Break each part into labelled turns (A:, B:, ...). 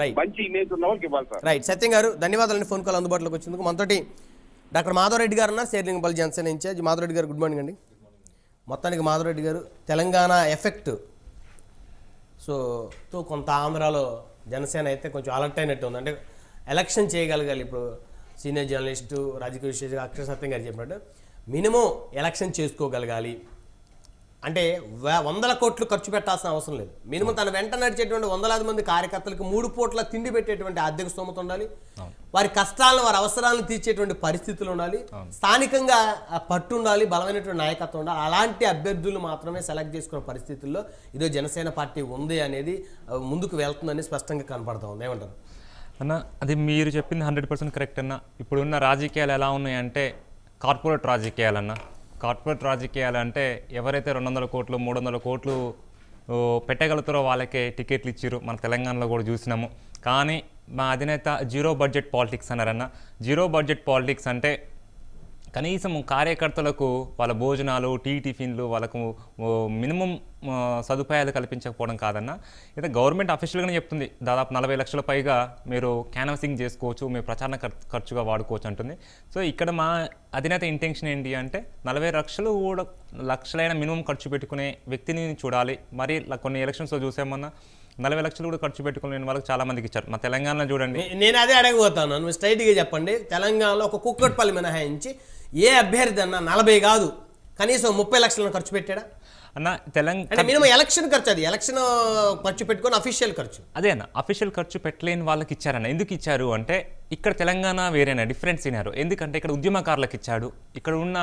A: Right
B: మంచి image ఉన్న వాళ్ళకి ఇవ్వాలి సార్.
A: రైట్ సత్యం గారు ధన్యవాదాలండి ఫోన్ కాల్ అందుబాటులోకి వచ్చినందుకు. మనతోటి డాక్టర్ మాధవరెడ్డి గారు ఉన్నారు శేర్లింగపల్లి జనసేన ఇన్ఛార్జ్. మాధవరెడ్డి గారు గుడ్ మార్నింగ్ అండి. మొత్తానికి మాధవరెడ్డి గారు తెలంగాణ ఎఫెక్ట్ సో తో కొంత ఆంధ్రాలో జనసేన అయితే కొంచెం అలర్ట్ అయినట్టు ఉంది. అంటే ఎలక్షన్ చేయగలగాలి ఇప్పుడు. సీనియర్ జర్నలిస్టు రాజకీయ విశేష అక్షర సత్యం గారు చెప్పినట్టు. మినిమం ఎలక్షన్ చేసుకోగలగాలి. అంటే వందల కోట్లు ఖర్చు పెట్టాల్సిన అవసరం లేదు. మినిమం తన వెంట నడిచేటువంటి వందలాది మంది కార్యకర్తలకు మూడు పూట్ల తిండి పెట్టేటువంటి ఆర్థిక స్తోమత ఉండాలి. వారి కష్టాలను వారి అవసరాలను తీర్చేటువంటి పరిస్థితులు ఉండాలి. స్థానికంగా పట్టు ఉండాలి బలమైనటువంటి నాయకత్వం ఉండాలి. అలాంటి అభ్యర్థులు మాత్రమే సెలెక్ట్ చేసుకున్న పరిస్థితుల్లో ఈరోజు జనసేన పార్టీ ఉంది అనేది ముందుకు వెళ్తుందని స్పష్టంగా కనపడతా ఉంది. ఏమంటారు?
C: అన్న అది మీరు చెప్పింది హండ్రెడ్ పర్సెంట్ కరెక్ట్ అన్న. ఇప్పుడున్న రాజకీయాలు ఎలా ఉన్నాయంటే కార్పొరేట్ రాజకీయాలన్న. కార్పొరేట్ రాజకీయాలు అంటే ఎవరైతే రెండు వందల కోట్లు మూడు వందల కోట్లు పెట్టగలుగుతారో వాళ్ళకే టికెట్లు ఇచ్చిర్రు మన తెలంగాణలో కూడా చూసినాము. కానీ మా అధినేత జీరో బడ్జెట్ పాలిటిక్స్ అన్నారన్న. జీరో బడ్జెట్ పాలిటిక్స్ అంటే కనీసం కార్యకర్తలకు వాళ్ళ భోజనాలు టీ టిఫిన్లు వాళ్ళకు మినిమం సదుపాయాలు కల్పించకపోవడం కాదన్న అయితే గవర్నమెంట్ అఫీషియల్గానే చెప్తుంది దాదాపు నలభై లక్షల పైగా మీరు క్యాన్వసింగ్ చేసుకోవచ్చు మీ ప్రచారణ ఖర్చుగా వాడుకోవచ్చు అంటుంది. సో ఇక్కడ మా అధినేత ఇంటెన్షన్ ఏంటి అంటే నలభై లక్షలు కూడా లక్షలైన మినిమం ఖర్చు పెట్టుకునే వ్యక్తిని చూడాలి. మరి కొన్ని ఎలక్షన్స్లో చూసామన్నా నలభై లక్షలు కూడా ఖర్చు పెట్టుకుని వాళ్ళకి చాలా మందికి ఇచ్చారు. మా తెలంగాణలో చూడండి.
A: నేను అదే అడగబోతాను స్ట్రైట్గా చెప్పండి. తెలంగాణలో ఒక కుక్కట్పల్లి మినహాయించి ఏ అభ్యర్థి అన్నా నలభై కాదు. కనీసం ముప్పై లక్షలను ఖర్చు పెట్టాడా?
C: అన్న తెలంగాణ
A: మినిమం ఎలక్షన్ ఖర్చు అది. ఎలక్షన్ ఖర్చు పెట్టుకొని అఫీషియల్ ఖర్చు.
C: అదే అన్న అఫీషియల్ ఖర్చు పెట్టలేని వాళ్ళకి ఇచ్చారన్న. ఎందుకు ఇచ్చారు అంటే ఇక్కడ తెలంగాణ వేరేనా? డిఫరెంట్ సీనారు ఎందుకంటే ఇక్కడ ఉద్యమకారులకు ఇచ్చాడు. ఇక్కడ ఉన్న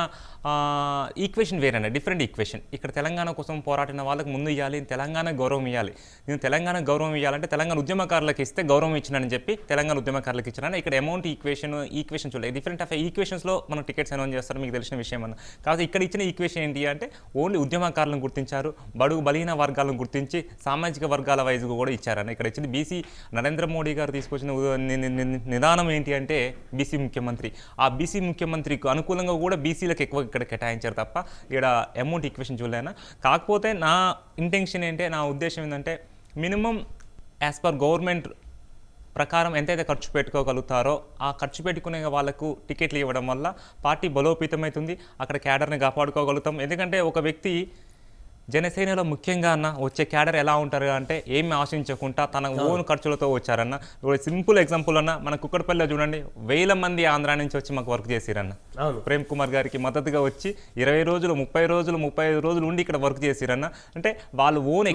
C: ఈక్వేషన్ వేరేనా? డిఫరెంట్ ఈక్వేషన్ ఇక్కడ తెలంగాణ కోసం పోరాడిన వాళ్ళకి ముందు ఇవ్వాలి తెలంగాణ గౌరవం ఇవ్వాలి నేను తెలంగాణ గౌరవం ఇవ్వాలంటే తెలంగాణ ఉద్యమకారులకు ఇస్తే గౌరవం ఇచ్చినని చెప్పి తెలంగాణ ఉద్యమకారులకు ఇచ్చినాను. ఇక్కడ అమౌంట్ ఈక్వేషన్ ఈక్వేషన్ చూడలేదు. డిఫరెంట్ ఆఫ్ ఈక్వేషన్స్లో మనం టికెట్స్ అనౌన్స్ చేస్తారు మీకు తెలిసిన విషయం అన్న. కాబట్టి ఇక్కడ ఇచ్చిన ఈక్వేషన్ ఏంటి అంటే ఓన్లీ ఉద్యమకారులను గుర్తించారు బడుగు బలహీన వర్గాలను గుర్తించి సామాజిక వర్గాల వైజ్గా కూడా ఇచ్చారని ఇక్కడ ఇచ్చింది బీసీ నరేంద్ర మోడీ గారు తీసుకొచ్చిన నిదా ని- ఏంటి అంటే బీసీ ముఖ్యమంత్రి. ఆ బీసీ ముఖ్యమంత్రికి అనుకూలంగా కూడా బీసీలకు ఎక్కువ ఇక్కడ కేటాయించారు తప్ప ఇక్కడ అమౌంట్ ఈక్వేషన్ చూడలేనా? కాకపోతే నా ఇంటెన్షన్ ఏంటంటే నా ఉద్దేశం ఏంటంటే మినిమం యాజ్ పర్ గవర్నమెంట్ ప్రకారం ఎంతైతే ఖర్చు పెట్టుకోగలుగుతారో ఆ ఖర్చు పెట్టుకునే వాళ్ళకు టికెట్లు ఇవ్వడం వల్ల పార్టీ బలోపేతమవుతుంది. అక్కడ క్యాడర్ని కాపాడుకోగలుగుతాం. ఎందుకంటే ఒక వ్యక్తి జనసేనలో ముఖ్యంగా అన్న వచ్చే క్యాడర్ ఎలా ఉంటారు అంటే ఏమి ఆశించకుండా తన ఓన్ ఖర్చులతో వచ్చారన్న. ఇప్పుడు సింపుల్ ఎగ్జాంపుల్ అన్న మన కుక్కడపల్లిలో చూడండి వేల మంది ఆంధ్రా నుంచి వచ్చి మాకు వర్క్ చేసిరన్న. ప్రేమ్ కుమార్ గారికి మద్దతుగా వచ్చి ఇరవై రోజులు ముప్పై రోజులు ముప్పై రోజులు ఉండి ఇక్కడ వర్క్ చేసిరన్న. అంటే వాళ్ళు ఓన్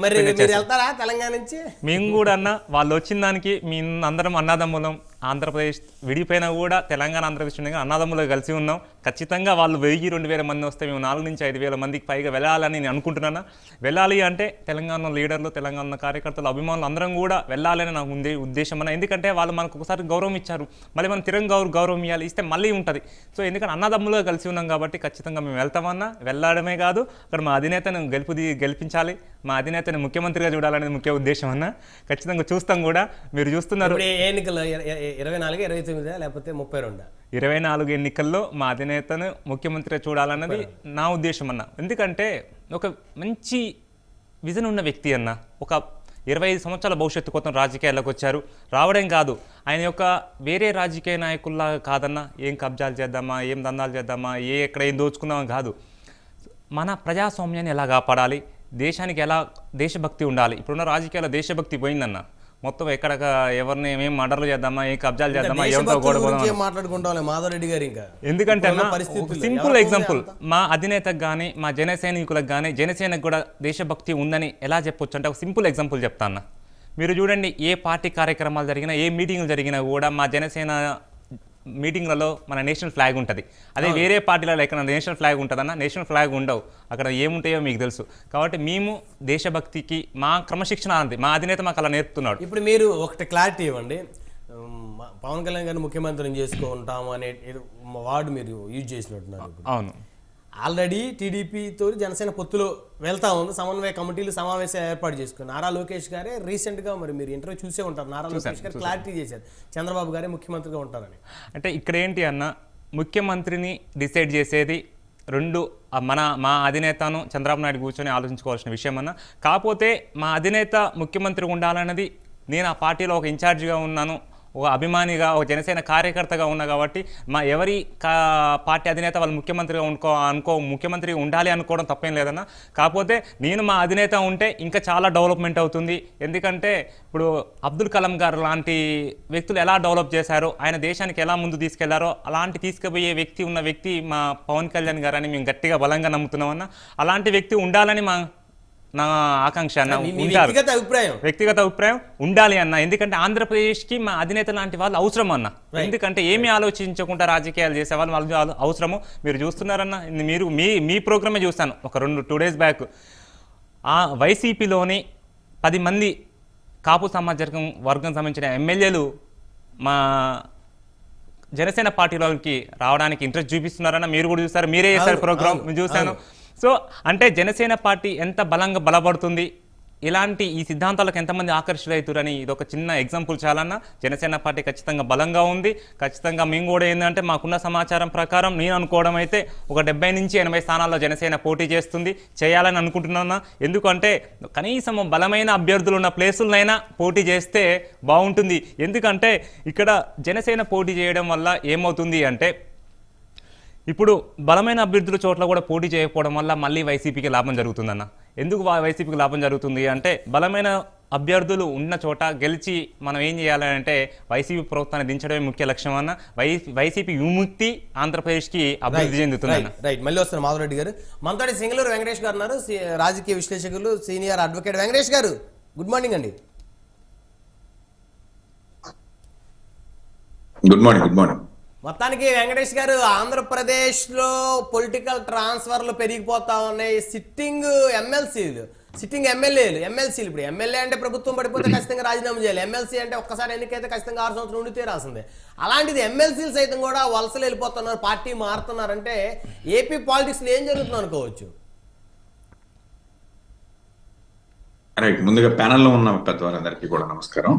A: నుంచి?
C: మేము కూడా అన్న వాళ్ళు వచ్చిన దానికి మీ అందరం అన్నదమ్ములం ఆంధ్రప్రదేశ్ విడిపోయినా కూడా తెలంగాణ ఆంధ్రప్రదేశ్ ఉండగా అన్నదమ్ములు కలిసి ఉన్నాం. ఖచ్చితంగా వాళ్ళు వెయ్యి రెండు వేల మంది వస్తే మేము నాలుగు నుంచి ఐదు వేల మందికి పైగా వెళ్ళాలని నేను అనుకుంటున్నాను? వెళ్ళాలి అంటే తెలంగాణ లీడర్లు తెలంగాణ కార్యకర్తలు అభిమానులు అందరం కూడా వెళ్ళాలని నాకు ఉంది ఉద్దేశం అన్న. ఎందుకంటే వాళ్ళు మనకు ఒకసారి గౌరవం ఇచ్చారు. మళ్ళీ మనం తిరంగ గౌరవ గౌరవం ఇవ్వాలి ఇస్తే మళ్ళీ ఉంటుంది. సో ఎందుకంటే అన్నదమ్ములుగా కలిసి ఉన్నాం కాబట్టి ఖచ్చితంగా మేము వెళ్తామన్నా. వెళ్ళడమే కాదు అక్కడ మా అధినేతను గెలుపు గెలిపించాలి. మా అధినేతని ముఖ్యమంత్రిగా చూడాలనేది ముఖ్య ఉద్దేశం అన్న. ఖచ్చితంగా చూస్తాం కూడా. మీరు చూస్తున్నారు.
A: ఏ ఎన్నికలు ఇరవై నాలుగు ఇరవై తొమ్మిదా లేకపోతే ముప్పై రెండా?
C: ఇరవై నాలుగు ఎన్నికల్లో మా అధినేతను ముఖ్యమంత్రిగా చూడాలన్నది నా ఉద్దేశం అన్న. ఎందుకంటే ఒక మంచి విజన్ ఉన్న వ్యక్తి అన్న. ఒక ఇరవై ఐదు సంవత్సరాల భవిష్యత్తు కోసం రాజకీయాల్లోకి వచ్చారు. రావడం కాదు. ఆయన యొక్క వేరే రాజకీయ నాయకుల్లా కాదన్న. ఏం కబ్జాలు చేద్దామా ఏం దందాలు చేద్దామా ఏ ఎక్కడ ఏం దోచుకుందామా కాదు. మన ప్రజాస్వామ్యాన్ని ఎలా కాపాడాలి? దేశానికి ఎలా దేశభక్తి ఉండాలి? ఇప్పుడున్న రాజకీయాల్లో దేశభక్తి పోయిందన్న. మొత్తం ఎక్కడ ఎవరిని ఏమేం మర్డర్లు చేద్దామా ఏ కబ్జాలు చేద్దామా
A: మాట్లాడుకుంటాం మాధవరెడ్డి గారు ఇంకా.
C: ఎందుకంటే సింపుల్ ఎగ్జాంపుల్ మా అధినేతకు కానీ మా జన సైనికులకు కానీ జనసేనకు కూడా దేశభక్తి ఉందని ఎలా చెప్పొచ్చు అంటే ఒక సింపుల్ ఎగ్జాంపుల్ చెప్తా అన్న. మీరు చూడండి ఏ పార్టీ కార్యక్రమాలు జరిగినా ఏ మీటింగ్లు జరిగినా కూడా మా జనసేన మీటింగ్లలో మన నేషనల్ ఫ్లాగ్ ఉంటుంది. అదే వేరే పార్టీలలో ఎక్కడ నేషనల్ ఫ్లాగ్ ఉంటుందన్న నేషనల్ ఫ్లాగ్ ఉండవు. అక్కడ ఏముంటాయో మీకు తెలుసు. కాబట్టి మేము దేశభక్తికి మా క్రమశిక్షణ అంది మా అధినేత మాకు అలా నేర్పుతున్నాడు.
A: ఇప్పుడు మీరు ఒకటి క్లారిటీ ఇవ్వండి. పవన్ కళ్యాణ్ గారిని ముఖ్యమంత్రిని చేసుకుంటాము అనే వార్డు మీరు యూజ్ చేసినట్టున్నారు
C: అవును.
A: ఆల్రెడీ టీడీపీతో జనసేన పొత్తులో వెళ్తా ఉంది. సమన్వయ కమిటీలు సమావేశాలు ఏర్పాటు చేసుకుని నారా లోకేష్ గారే రీసెంట్గా మరి మీరు ఇంటర్వ్యూ చూసే ఉంటారు. నారా లోకేష్ గారు క్లారిటీ చేశారు. చంద్రబాబు గారే ముఖ్యమంత్రిగా ఉంటారని.
C: అంటే ఇక్కడ ఏంటి అన్న ముఖ్యమంత్రిని డిసైడ్ చేసేది రెండు మన మా అధినేతను చంద్రబాబు నాయుడు కూర్చొని ఆలోచించుకోవాల్సిన విషయం అన్న. కాకపోతే మా అధినేత ముఖ్యమంత్రి ఉండాలన్నది నేను ఆ పార్టీలో ఒక ఇన్ఛార్జిగా ఉన్నాను. ఒక అభిమానిగా ఒక జనసేన కార్యకర్తగా ఉన్నా కాబట్టి మా ఎవరి కా పార్టీ అధినేత వాళ్ళు ముఖ్యమంత్రిగా అనుకో అనుకో ముఖ్యమంత్రి ఉండాలి అనుకోవడం తప్పేం లేదన్న. కాకపోతే నేను మా అధినేత ఉంటే ఇంకా చాలా డెవలప్మెంట్ అవుతుంది. ఎందుకంటే ఇప్పుడు అబ్దుల్ కలాం గారు లాంటి వ్యక్తులు ఎలా డెవలప్ చేశారో ఆయన దేశానికి ఎలా ముందు తీసుకెళ్ళారో అలాంటి తీసుకుపోయే వ్యక్తి ఉన్న వ్యక్తి మా పవన్ కళ్యాణ్ గారు అని మేము గట్టిగా బలంగా నమ్ముతున్నామన్న. అలాంటి వ్యక్తి ఉండాలని మా నా ఆకాంక్ష అన్న ఉంటారు
A: అభిప్రాయం.
C: వ్యక్తిగత అభిప్రాయం ఉండాలి అన్న. ఎందుకంటే ఆంధ్రప్రదేశ్కి మా అధినేత లాంటి వాళ్ళు అవసరం అన్న. ఎందుకంటే ఏమీ ఆలోచించకుండా రాజకీయాలు చేసే వాళ్ళు అవసరము. మీరు చూస్తున్నారన్న మీరు మీ మీ ప్రోగ్రామే చూస్తాను. ఒక రెండు టూ డేస్ బ్యాక్ ఆ వైసీపీలోని పది మంది కాపు సమాజం వర్గం సంబంధించిన ఎమ్మెల్యేలు మా జనసేన పార్టీలోకి రావడానికి ఇంట్రెస్ట్ చూపిస్తున్నారన్న మీరు కూడా చూస్తారు. మీరే చేస్తారు ప్రోగ్రామ్ చూశాను. సో అంటే జనసేన పార్టీ ఎంత బలంగా బలపడుతుంది? ఇలాంటి ఈ సిద్ధాంతాలకు ఎంతమంది ఆకర్షితులవుతారని ఇది ఒక చిన్న ఎగ్జాంపుల్ చాలన్నా. జనసేన పార్టీ ఖచ్చితంగా బలంగా ఉంది. ఖచ్చితంగా మేము కూడా ఏంటంటే మాకున్న సమాచారం ప్రకారం నేను అనుకోవడం అయితే ఒక డెబ్బై నుంచి ఎనభై స్థానాల్లో జనసేన పోటీ చేస్తుంది. చేయాలని అనుకుంటున్నాను? ఎందుకంటే కనీసం బలమైన అభ్యర్థులు ఉన్న ప్లేసులనైనా పోటీ చేస్తే బాగుంటుంది. ఎందుకంటే ఇక్కడ జనసేన పోటీ చేయడం వల్ల ఏమవుతుంది అంటే ఇప్పుడు బలమైన అభ్యర్థుల చోట్ల కూడా పోటీ చేయకపోవడం వల్ల మళ్ళీ వైసీపీకి లాభం జరుగుతుందన్న. ఎందుకు వైసీపీకి లాభం జరుగుతుంది అంటే బలమైన అభ్యర్థులు ఉన్న చోట గెలిచి మనం ఏం చేయాలి అంటే వైసీపీ ప్రభుత్వాన్ని దించడమే ముఖ్య లక్ష్యం అన్న. వై వైసీపీ విముక్తి ఆంధ్రప్రదేశ్కి అభివృద్ధి చెందుతుందన్న.
A: రైట్ మళ్ళీ వస్తారు మాధవరెడ్డి గారు. మనతోటి సింగళూరు వెంకటేష్ గారు ఉన్నారు. రాజకీయ విశ్లేషకులు సీనియర్ అడ్వకేట్ వెంకటేష్ గారు. గుడ్ మార్నింగ్ అండి.
B: Good morning good morning.
A: మొత్తానికి వెంకటేష్ గారు ఆంధ్రప్రదేశ్లో పొలిటికల్ ట్రాన్స్ఫర్లు పెరిగిపోతా ఉన్నాయి. సిట్టింగ్ ఎమ్మెల్సీలు సిట్టింగ్ ఎమ్మెల్యేలు ఎమ్మెల్సీలు ఇప్పుడు ఎమ్మెల్యే అంటే ప్రభుత్వం పడిపోతే ఖచ్చితంగా రాజీనామా చేయాలి. ఎమ్మెల్సీ అంటే ఒక్కసారి ఎన్నికైతే ఖచ్చితంగా ఆరు సంవత్సరం ఉండి తీరాల్సిందే అలాంటిది ఎమ్మెల్సీలు సైతం కూడా వలసలు వెళ్ళిపోతున్నారు పార్టీ మారుతున్నారంటే ఏపీ పాలిటిక్స్లో ఏం జరుగుతుంది అనుకోవచ్చు.
B: రైట్ ముందుగా ప్యానెల్లో ఉన్న పెద్దవారందరికీ కూడా నమస్కారం.